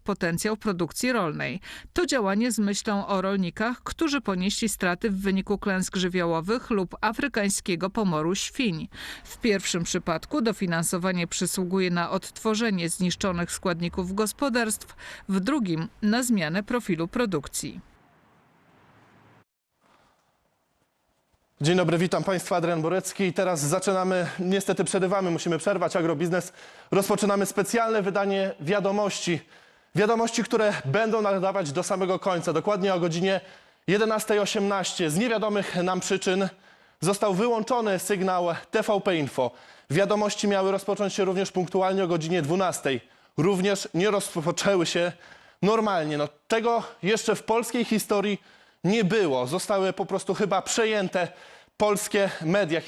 potencjał produkcji rolnej. To działanie z myślą o rolnikach, którzy ponieśli straty w wyniku klęsk żywiołowych lub afrykańskiego pomoru świń. W pierwszym przypadku dofinansowanie przysługuje na odtworzenie zniszczonych składników gospodarstw, w drugim na zmianę profilu produkcji. Dzień dobry, witam Państwa, Adrian Borecki. I teraz zaczynamy, niestety przerywamy, musimy przerwać agrobiznes. Rozpoczynamy specjalne wydanie wiadomości. Wiadomości, które będą nadawać do samego końca. Dokładnie o godzinie 11.18. Z niewiadomych nam przyczyn został wyłączony sygnał TVP Info. Wiadomości miały rozpocząć się również punktualnie o godzinie 12.00. Również nie rozpoczęły się normalnie. No, tego jeszcze w polskiej historii nie było. Zostały po prostu chyba przejęte polskie media.